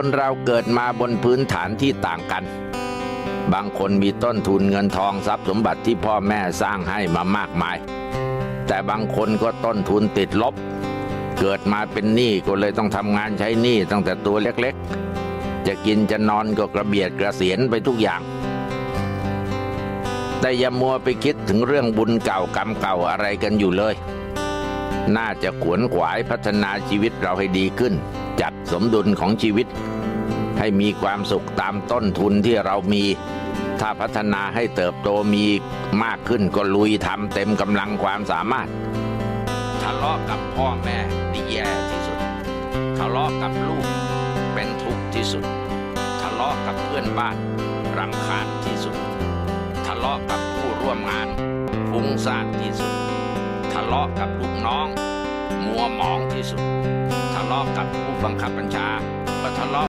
คนเราเกิดมาบนพื้นฐานที่ต่างกัน บางคนมีต้นทุนเงินทองทรัพย์สมบัติที่พ่อแม่สร้างให้มามากมาย แต่บางคนก็ต้นทุนติดลบ เกิดมาเป็นหนี้ก็เลยต้องทำงานใช้หนี้ตั้งแต่ตัวเล็กๆ จะกินจะนอนก็กระเบียดกระเสียนไปทุกอย่าง แต่อย่ามัวไปคิดถึงเรื่องบุญเก่ากรรมเก่าอะไรกันอยู่เลย น่าจะขวนขวายพัฒนาชีวิตเราให้ดีขึ้น จัดสมดุลของชีวิต ให้มีความสุขตามต้นทุนที่เรามี ถ้าพัฒนาให้เติบโตมีมากขึ้นก็ลุยทำเต็มกำลังความสามารถ ทะเลาะกับพ่อแม่นี่แย่ที่สุด ทะเลาะกับลูกเป็นทุกข์ที่สุด ทะเลาะกับเพื่อนบ้านรำคาญที่สุด ทะเลาะกับผู้ร่วมงานฟุ้งซ่านที่สุด ทะเลาะกับลูกน้อง มัวหมองที่สุด เลาะกับผู้บังคับบัญชาก็ทะเลาะ